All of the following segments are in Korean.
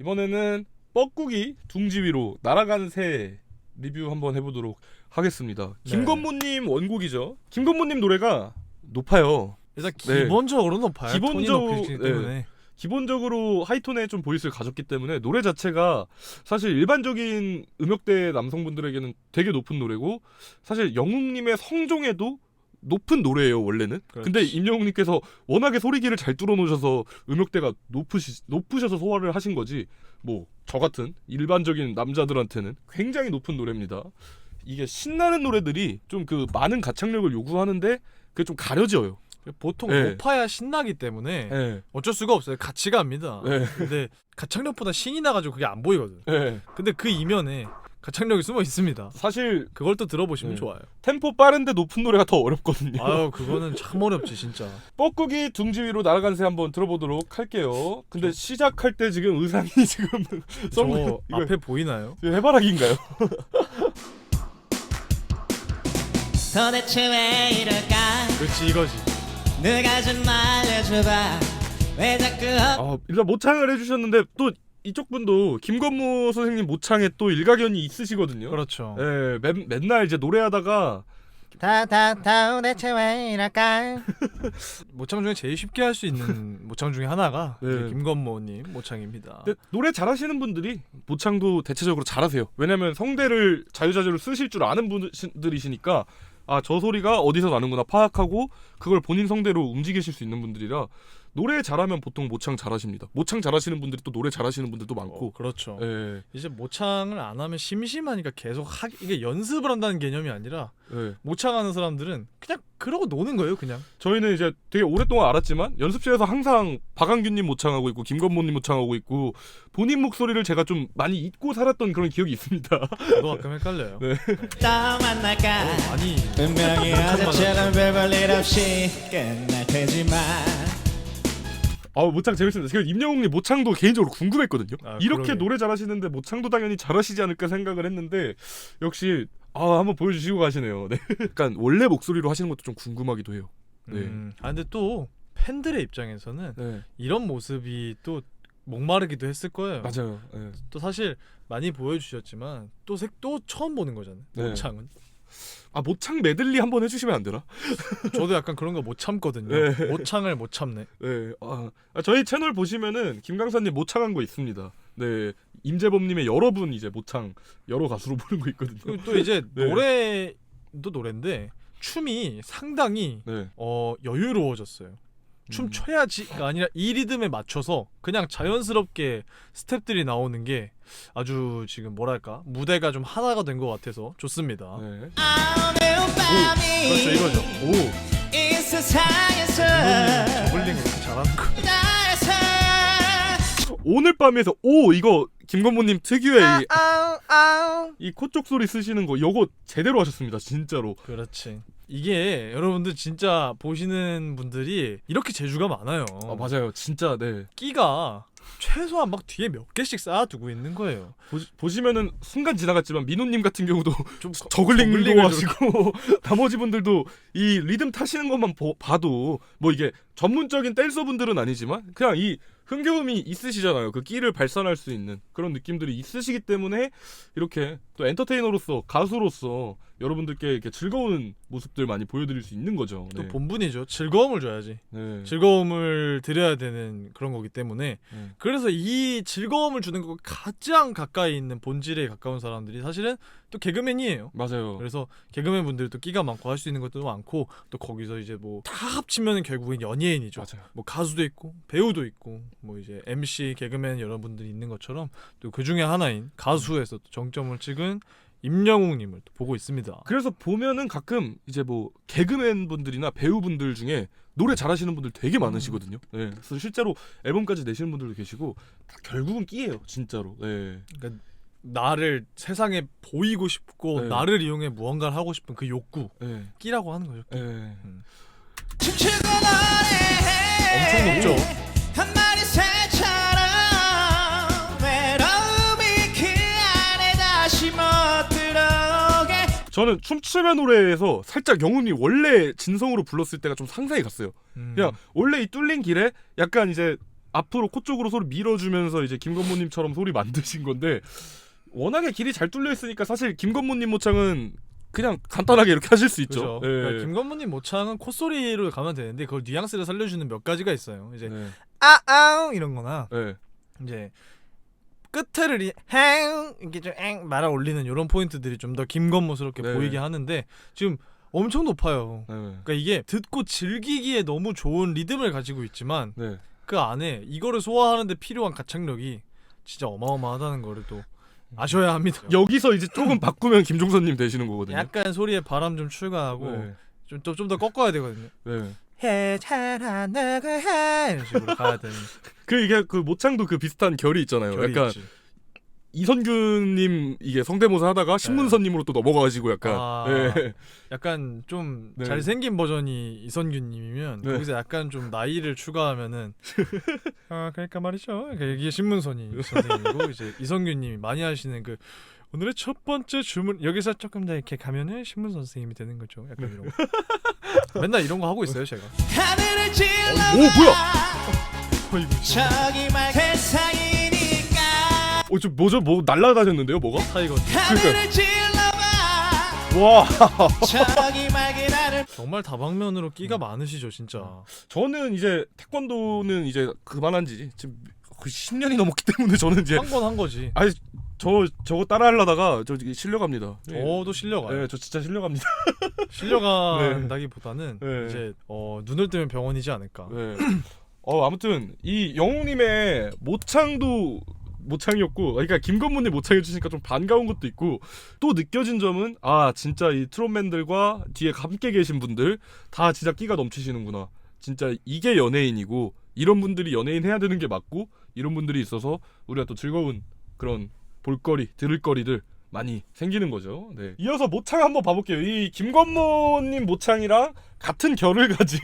이번에는 뻐꾸기 둥지 위로 날아가는 새 리뷰 한번 해보도록 하겠습니다. 네. 김건모님 원곡이죠. 김건모님 노래가 높아요. 일단 네. 기본적으로 높아요. 기본적- 톤이 높기 네. 기본적으로 하이톤에 좀 보이스를 가졌기 때문에 노래 자체가 사실 일반적인 음역대 남성분들에게는 되게 높은 노래고 사실 영웅님의 성종에도 높은 노래예요 원래는. 그렇지. 근데 임영웅님께서 워낙에 소리기를 잘 뚫어놓으셔서 음역대가 높으시 높으셔서 소화를 하신 거지. 뭐 저 같은 일반적인 남자들한테는 굉장히 높은 노래입니다. 이게 신나는 노래들이 좀 그 많은 가창력을 요구하는데 그게 좀 가려져요. 보통 네. 높아야 신나기 때문에 예. 어쩔 수가 없어요. 같이 갑니다. 네. 근데 가창력보다 신이 나가지고 그게 안 보이거든. 예. 근데 그 이면에 가창력이 숨어 있습니다. 사실 그걸 또 들어보시면 네. 좋아요. 템포 빠른데 높은 노래가 더 어렵거든요. 아유 그거는 참 어렵지 진짜. 뻐꾸기 둥지 위로 날아간 새 한번 들어보도록 할게요. 근데 시작할 때 지금 의상이 지금 저썸 이거 앞에 보이나요? 해바라기인가요? 도대체 왜 이럴까 그렇지 이거지. 누가 좀 알려줘봐 왜 자꾸 아, 일단 모창을 해주셨는데 또 이쪽 분도 김건모 선생님 모창에 또 일가견이 있으시거든요. 그렇죠. 예, 맨, 맨날 이제 노래하다가 다다 도대체 왜 이럴까 모창 중에 제일 쉽게 할 수 있는 모창 중에 하나가 네. 김건모님 모창입니다. 근데 노래 잘하시는 분들이 모창도 대체적으로 잘하세요. 왜냐면 성대를 자유자재로 쓰실 줄 아는 분들이시니까 아 저 소리가 어디서 나는구나 파악하고 그걸 본인 성대로 움직이실 수 있는 분들이라 노래 잘하면 보통 모창 잘하십니다. 모창 잘하시는 분들이 또 노래 잘하시는 분들도 어, 많고. 그렇죠. 예, 이제 모창을 안 하면 심심하니까 계속 하 이게 연습을 한다는 개념이 아니라 예. 모창하는 사람들은 그냥 그러고 노는 거예요, 그냥. 저희는 이제 되게 오랫동안 알았지만 연습실에서 항상 박한규님 모창하고 있고 김건모님 모창하고 있고 본인 목소리를 제가 좀 많이 잊고 살았던 그런 기억이 있습니다. 저도 가끔 헷갈려요. 네. 또 만날까 아니 분명히 어제처럼 별볼일 없이 끝날 테지만 아 모창 재밌습니다. 제가 임영웅님 모창도 개인적으로 궁금했거든요. 아, 이렇게 그러게. 노래 잘하시는데 모창도 당연히 잘하시지 않을까 생각을 했는데 역시 아 한번 보여주시고 가시네요. 네. 약간 원래 목소리로 하시는 것도 좀 궁금하기도 해요. 네. 음, 아 근데 또 팬들의 입장에서는 네 이런 모습이 또 목마르기도 했을 거예요. 맞아요. 네. 또 사실 많이 보여주셨지만 또색또 처음 보는 거잖아요. 네. 모창은. 아 모창 메들리 한번 해주시면 안 되나? 저도 약간 그런 거 못 참거든요. 네. 모창을 못 참네. 네. 아, 아, 저희 채널 보시면은 김강사님 모창한 거 있습니다. 네. 임재범님의 여러 분 이제 모창 여러 가수로 부른 거 있거든요. 그리고 또 이제 네. 노래도 노래인데 춤이 상당히 네. 어 여유로워졌어요. 춤 음. 춰야지가 아니라 이 리듬에 맞춰서 그냥 자연스럽게 스텝들이 나오는 게 아주 지금 뭐랄까 무대가 좀 하나가 된 것 같아서 좋습니다. 네. 그렇죠 이거죠. 오 이 세상에서 저글링 이렇게 잘하는 거. 오늘 밤에서 오 이거 김건모님 특유의 이 아우 아우 이 코 쪽 소리 쓰시는 거 요거 제대로 하셨습니다 진짜로 그렇지. 이게 여러분들 진짜 보시는 분들이 이렇게 재주가 많아요. 아 맞아요 진짜 네 끼가 최소한 막 뒤에 몇 개씩 쌓아두고 있는 거예요. 보시, 면은 순간 지나갔지만 민호님 같은 경우도 좀 저글링도 저글링을 하시고 나머지 분들도 이 리듬 타시는 것만 보- 봐도 뭐 이게 전문적인 댄서분들은 아니지만 그냥 이 흥겨움이 있으시잖아요 그 끼를 발산할 수 있는 그런 느낌들이 있으시기 때문에 이렇게 또 엔터테이너로서 가수로서 여러분들께 이렇게 즐거운 모습들 많이 보여드릴 수 있는 거죠 또 네. 본분이죠. 즐거움을 줘야지. 네. 즐거움을 드려야 되는 그런 거기 때문에 네. 그래서 이 즐거움을 주는 거 가장 가까이 있는 본질에 가까운 사람들이 사실은 또 개그맨이에요. 맞아요 그래서 개그맨 분들도 끼가 많고 할 수 있는 것도 많고 또 거기서 이제 뭐 다 합치면 결국엔 연예인이죠. 맞아요 뭐 가수도 있고 배우도 있고 뭐 이제 MC 개그맨 여러분들이 있는 것처럼 또 그 중에 하나인 가수에서 또 정점을 찍은 임영웅님을 또 보고 있습니다. 그래서 보면은 가끔 이제 뭐 개그맨 분들이나 배우분들 중에 노래 잘하시는 분들 되게 많으시거든요. 네. 그래서 실제로 앨범까지 내시는 분들도 계시고 다 결국은 끼예요, 진짜로. 네. 그러니까 나를 세상에 보이고 싶고 네. 나를 이용해 무언가를 하고 싶은 그 욕구 네. 끼라고 하는 거죠. 끼. 네. 노래해 엄청 높죠. 그 저는 춤추면 노래에서 살짝 영훈이 원래 진성으로 불렀을 때가 좀 상상이 갔어요. 음. 그냥 원래 이 뚫린 길에 약간 이제 앞으로 코 쪽으로 소리 밀어주면서 이제 김건모님처럼 소리 만드신 건데 워낙에 길이 잘 뚫려 있으니까 사실 김건모님 모창은 그냥 간단하게 이렇게 하실 수 있죠. 예. 그러니까 김건모님 모창은 콧소리로 가면 되는데 그걸 뉘앙스를 살려주는 몇 가지가 있어요. 이제 네. 아아웅 이런거나 네. 이제 끝에를 이행 이렇게 좀엥 말아 올리는 이런 포인트들이 좀 더 김건모스럽게 네. 보이게 하는데 지금 엄청 높아요. 네. 그러니까 이게 듣고 즐기기에 너무 좋은 리듬을 가지고 있지만 네. 그 안에 이거를 소화하는데 필요한 가창력이 진짜 어마어마하다는 거를 또 아셔야 합니다. 여기서 이제 조금 바꾸면 김종선님 되시는 거거든요. 약간 소리에 바람 좀 추가하고 네. 좀좀 더 꺾어야 되거든요. 네. 해찬아 내가 해 이런 식으로 가야 되는 그 이게 그 모창도 그 비슷한 결이 있잖아요. 결이 약간 있지. 이선균님 이게 성대모사 하다가 신문선님으로 또 넘어가가지고 약간 네. 아. 네. 약간 좀 네. 잘생긴 버전이 이선균님이면 네. 거기서 약간 좀 나이를 추가하면은 아 그러니까 말이죠. 그러니까 이게 신문선이 선생님이고 이제 이선균님이 많이 하시는 그 오늘의 첫 번째 주문 여기서 조금 더 이렇게 가면은 신문 선생님이 되는 거죠. 약간 이런 거. 맨날 이런 거 하고 있어요 제가. 하늘을 오, 뭐야? 저기 말 어 저 뭐죠? 뭐 날라다녔는데요? 뭐가? 타이거 찔러봐 와 정말 다방면으로 끼가 많으시죠 진짜. 저는 이제 태권도는 이제 그만한 지 지금 거의 10년이 넘었기 때문에 저는 이제 한 건 한 거지. 아니 저 저거 따라 하려다가 저 실려갑니다. 네. 저도 실려가요. 네, 저 진짜 실려갑니다. 실려간다기보다는 네. 이제 어, 눈을 뜨면 병원이지 않을까. 네. 어 아무튼 이 영웅님의 모창도 모창이었고 그러니까 김건모님 모창해 주시니까 좀 반가운 것도 있고 또 느껴진 점은 아 진짜 이 트롯맨들과 뒤에 함께 계신 분들 다 진짜 끼가 넘치시는구나 진짜 이게 연예인이고 이런 분들이 연예인 해야 되는 게 맞고 이런 분들이 있어서 우리가 또 즐거운 그런 볼거리 들을거리들 많이 생기는 거죠. 네. 이어서 모창 한번 봐볼게요. 이 김건모님 모창이랑 같은 결을 가진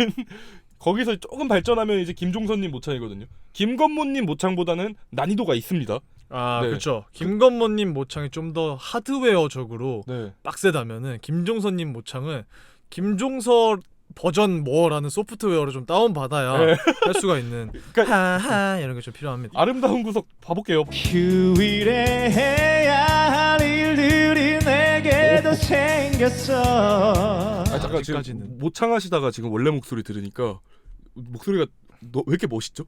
거기서 조금 발전하면 이제 김종선님 모창이거든요. 김건모님 모창보다는 난이도가 있습니다. 아 네. 그렇죠. 김건모님 모창이 좀 더 하드웨어적으로 네. 빡세다면은 김종서님 모창은 김종서 버전 뭐라는 소프트웨어를 좀 다운 받아야 네. 할 수가 있는 그러니까- 하하 이런 게 좀 필요합니다. 아름다운 구석 봐볼게요. 휴일에 해야 할 일들이 내게도 생겼어 아 잠깐 지금 아직까지는. 모창하시다가 지금 원래 목소리 들으니까 목소리가 너, 왜 이렇게 멋있죠?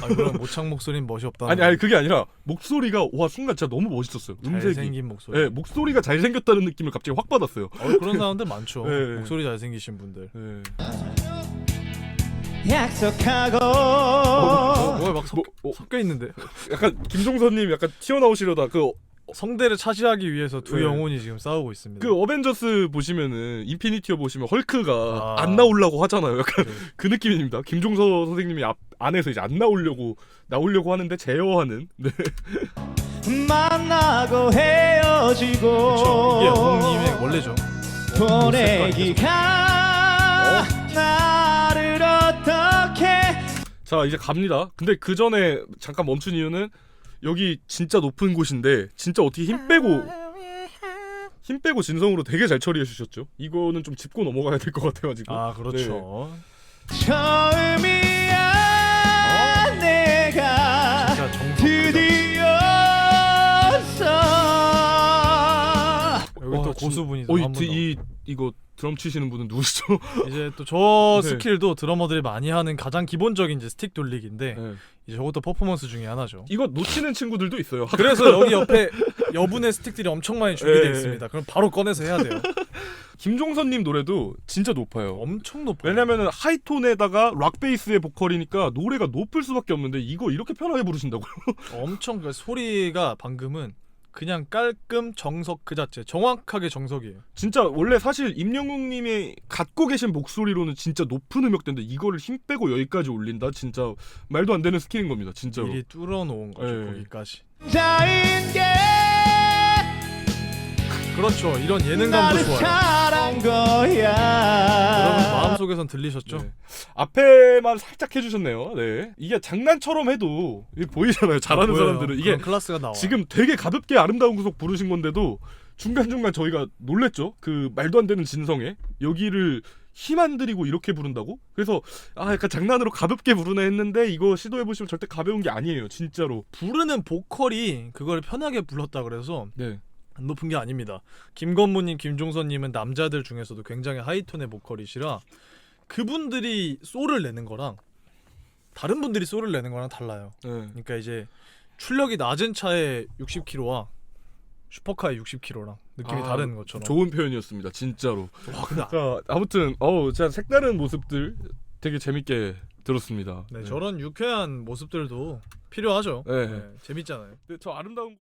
아, 그럼 모창 목소리는 멋이 없다. 아니 아니 그게 아니라 목소리가 와 순간 진짜 너무 멋있었어요. 음색이. 잘생긴 목소리. 네, 목소리가 잘생겼다는 느낌을 갑자기 확 받았어요. 어, 그런 사람들 많죠. 네. 목소리 잘생기신 분들. 네. 약속하고 어, 뭐야 막 섞, 뭐, 어, 섞여 있는데 약간 김종선님 약간 튀어나오시려다 그 성대를 차지하기 위해서 두 네. 영혼이 지금 싸우고 있습니다. 그 어벤져스 보시면은 인피니티어 보시면 헐크가 아. 안 나오려고 하잖아요. 약간 네. 그 느낌입니다. 김종서 선생님이 앞 안에서 이제 안 나오려고 나오려고 하는데 제어하는. 네. 만나고 헤어지고 그렇죠. 이게 영웅님의 원래죠. 보내기가 나를 어떻게 자 이제 갑니다. 근데 그 전에 잠깐 멈춘 이유는 여기 진짜 높은 곳인데 진짜 어떻게 힘 빼고 힘 빼고 진성으로 되게 잘 처리해 주셨죠. 이거는 좀 짚고 넘어가야 될 것 같아가지고. 아 그렇죠. 처음이야 내가 진짜. 드디어서 여기 와, 또 진- 고수분이 어, 이 이거 드럼 치시는 분은 누구시죠? 이제 또 저 네. 스킬도 드러머들이 많이 하는 가장 기본적인 이제 스틱 돌리기인데 네. 이제 저것도 퍼포먼스 중에 하나죠. 이거 놓치는 친구들도 있어요. 그래서 여기 옆에 여분의 스틱들이 엄청 많이 준비되어 예, 예. 있습니다. 그럼 바로 꺼내서 해야 돼요. 김종선님 노래도 진짜 높아요. 엄청 높아요. 왜냐면은 하이톤에다가 락 베이스의 보컬이니까 노래가 높을 수밖에 없는데 이거 이렇게 편하게 부르신다고요? 엄청 그 소리가 방금은 그냥 깔끔 정석 그 자체 정확하게 정석이에요. 진짜 원래 사실 임영웅님이 갖고 계신 목소리로는 진짜 높은 음역대인데 이거를 힘 빼고 여기까지 올린다 진짜 말도 안 되는 스킬인 겁니다 진짜로. 미리 뚫어 놓은 거죠 예. 거기까지. 자인 게 그렇죠. 이런 예능감도 나를 좋아요. 잘한 거야 속에선 들리셨죠? 네. 앞에만 살짝 해주셨네요. 네. 이게 장난처럼 해도 이게 보이잖아요. 잘하는 보여요. 사람들은 이게 그런 클래스가 나와. 지금 되게 가볍게 아름다운 구속 부르신 건데도 중간중간 저희가 놀랬죠. 그 말도 안 되는 진성에 여기를 힘 안 들이고 이렇게 부른다고? 그래서 아 약간 장난으로 가볍게 부르네 했는데 이거 시도해 보시면 절대 가벼운 게 아니에요 진짜로 부르는 보컬이 그걸 편하게 불렀다 그래서 네 높은 게 아닙니다. 김건모님, 김종선님은 남자들 중에서도 굉장히 하이톤의 보컬이시라 그분들이 소를 내는 거랑 다른 분들이 소를 내는 거랑 달라요. 네. 그러니까 이제 출력이 낮은 차에 60km와 슈퍼카의 60km랑 느낌이 아, 다른 것처럼. 좋은 표현이었습니다 진짜로 와, 근데 자 아무튼 어우 진짜 색다른 모습들 되게 재밌게 들었습니다 네, 저런 유쾌한 모습들도 필요하죠. 네. 네, 재밌잖아요. 네, 저 아름다운